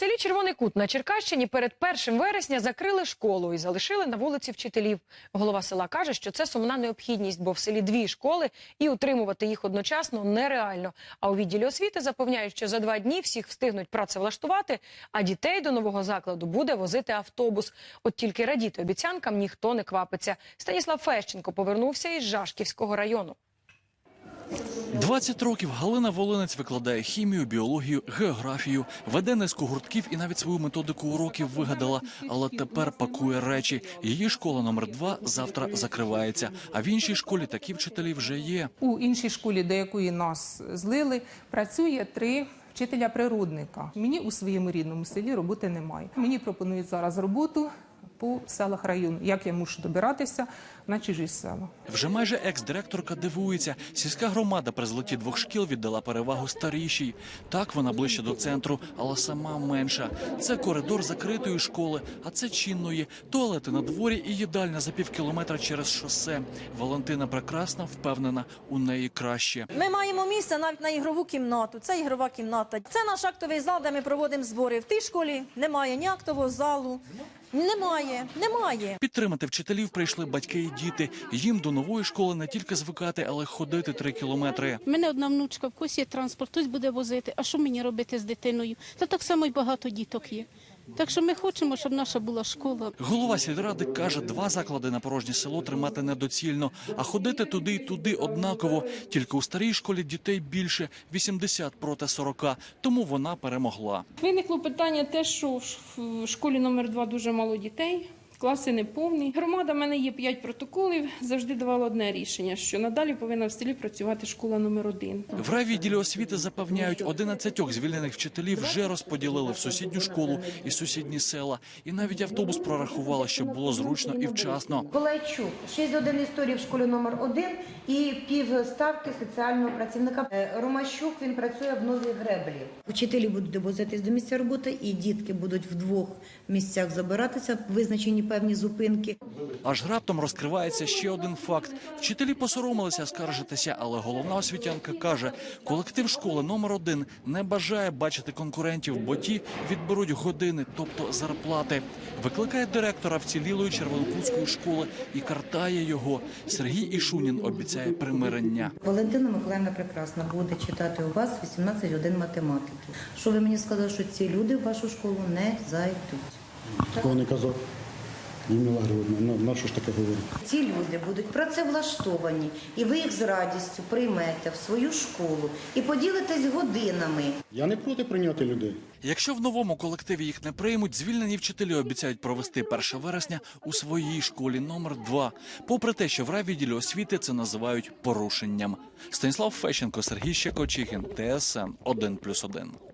селі Червоний Кут на Черкащині перед 1 вересня закрили школу і залишили на вулиці вчителів. Голова села каже, що це сумна необхідність, бо в селі дві школи і утримувати їх одночасно нереально. А у відділі освіти запевняють, що за два дні всіх встигнуть працевлаштувати, а дітей до нового закладу буде возити автобус. От тільки радіти обіцянкам ніхто не квапиться. Станіслав Фещенко повернувся із Жашківського району. 20 років Галина Волинець викладає хімію, біологію, географію, веде низку гуртків і навіть свою методику уроків вигадала. Але тепер пакує речі. Її школа номер 2 завтра закривається. А в іншій школі такі вчителі вже є. У іншій школі, до якої нас злили, працює три вчителя природника. Мені у своєму рідному селі роботи немає. Мені пропонують зараз роботу по селах району. Як я мушу добиратися на чужі села? Вже майже екс-директорка дивується. Сільська громада при злоті двох шкіл віддала перевагу старішій. Так вона ближче до центру, але сама менша. Це коридор закритої школи, а це чинної. Туалети на дворі і їдальня за пів кілометра через шосе. Валентина прекрасна, впевнена, у неї краще. Ми маємо місце навіть на ігрову кімнату. Це ігрова кімната. Це наш актовий зал, де ми проводимо збори. В тій школі немає ні актового залу. Немає, немає. Підтримати вчителів прийшли батьки і діти. Їм до нової школи не тільки звикати, але й ходити три кілометри. У мене одна внучка, в є транспорт, хтось буде возити. А що мені робити з дитиною? Та так само й багато діток є. Так що ми хочемо, щоб наша була школа. Голова сільради каже, два заклади на порожнє село тримати недоцільно, а ходити туди й туди однаково. Тільки у старій школі дітей більше 80 проти 40, тому вона перемогла. Виникло питання те, що в в школі номер 2 дуже мало дітей, класи не повні. Громада в мене є 5 протоколів, завжди давала одне рішення, що надалі повинна в селі працювати школа номер 1 В райвідділі освіти запевняють, 11 звільнених вчителів вже розподілили в сусідню школу і сусідні села. І навіть автобус прорахували, щоб було зручно і вчасно. Колайчук, 6 годин історії в школі номер 1 і пів ставки соціального працівника. Е, Ромащук, він працює в Новій Греблі. Вчителі будуть довозитись до місця роботи, і дітки будуть в двох місцях забиратися, визначені певні зупинки. Аж раптом розкривається ще один факт. Вчителі посоромилися скаржитися, але головна освітянка каже, колектив школи номер один не бажає бачити конкурентів, бо ті відберуть години, тобто зарплати. Викликає директора вцілілої червонокутської школи і картає його. Сергій Ішунін обіцяє примирення. Валентина Миколаївна прекрасна буде читати у вас 18 годин математики. Що ви мені сказали, що ці люди в вашу школу не зайдуть? Такого не казав. Людмила Григорівна, ну, на що ж таке говорить? Ці люди будуть працевлаштовані, і ви їх з радістю приймете в свою школу і поділитесь годинами. Я не проти прийняти людей. Якщо в новому колективі їх не приймуть, звільнені вчителі обіцяють провести 1 вересня у своїй школі номер 2 Попри те, що в райвідділі освіти це називають порушенням. Станіслав Фещенко, Сергій Щекочихін, ТСН 1+,1.